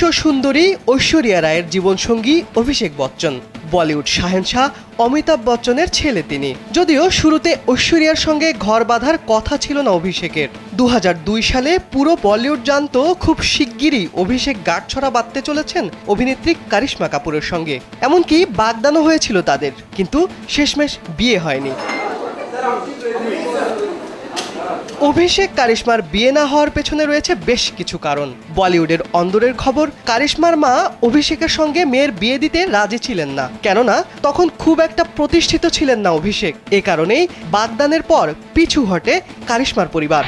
বিশ্ব সুন্দরী ঐশ্বরিয়া রায়ের জীবনসঙ্গী অভিষেক বচ্চন। বলিউড শাহেনশাহ অমিতাভ বচ্চনের ছেলে তিনি। যদিও শুরুতে ঐশ্বরিয়ার সঙ্গে ঘর বাঁধার কথা ছিল না অভিষেকের। দু হাজার দুই সালে পুরো বলিউড জানতো খুব শিগগিরই অভিষেক গাঁটছড়া বাঁধতে চলেছেন অভিনেত্রী কারিশ্মা কাপুরের সঙ্গে। এমনকি বাগদানও হয়েছিল তাদের, কিন্তু শেষমেশ বিয়ে হয়নি। অভিষেক কারিশ্মার বিয়ে না হওয়ার পেছনে রয়েছে বেশ কিছু কারণ। বলিউডের অন্দরের খবর কারিশ্মার মা অভিষেকের সঙ্গে মেয়ের বিয়ে দিতে রাজি ছিলেন না। কেননা তখন খুব একটা প্রতিষ্ঠিত ছিলেন না অভিষেক। এ কারণেই বাগদানের পর পিছু হটে কারিশ্মার পরিবার।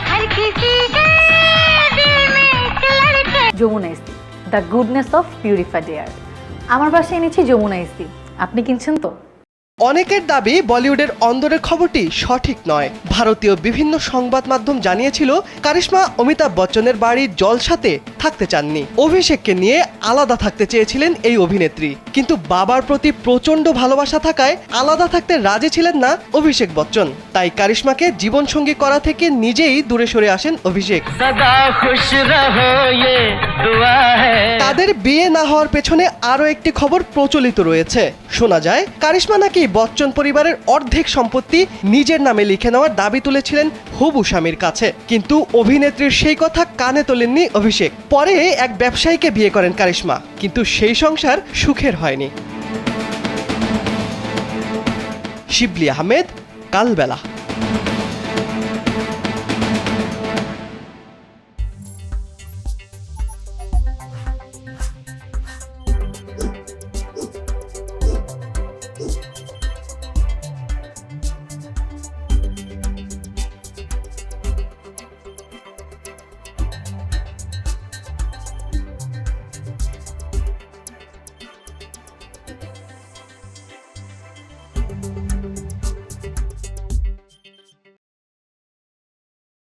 The goodness of purified air আমার বাসায় এনেছি যমুনা ইস্তি আপনি কিনছেন তো? অনেকের দাবি বলিউডের অন্দরের খবরটি সঠিক নয়। ভারতীয় বিভিন্ন সংবাদ মাধ্যম জানিয়েছিল কারিশ্মা অমিতাভ বচ্চনের বাড়ির জলসাতে থাকতে চাননি। অভিষেককে নিয়ে আলাদা থাকতে চেয়েছিলেন এই অভিনেত্রী। কিন্তু বাবার প্রতি প্রচণ্ড ভালোবাসা থাকায় আলাদা থাকতে রাজি ছিলেন না অভিষেক বচ্চন। তাই কারিশ্মাকে জীবনসঙ্গী করা থেকে নিজেই দূরে সরে আসেন অভিষেক। তাদের বিয়ে না হওয়ার পেছনে আরও একটি খবর প্রচলিত রয়েছে। শোনা যায় কারিশ্মা নাকি বচ্চন পরিবারের অর্ধেক সম্পত্তি নিজের নামে লিখে নেওয়ার দাবি তুলেছিলেন হুবু স্বামীর কাছে। কিন্তু অভিনেত্রীর সেই কথা কানে তোলেননি অভিষেক। পরে এক ব্যবসায়ীকে বিয়ে করেন কারিশ্মা, কিন্তু সেই সংসার সুখের হয়নি। শিবলি আহমেদ, কালবেলা।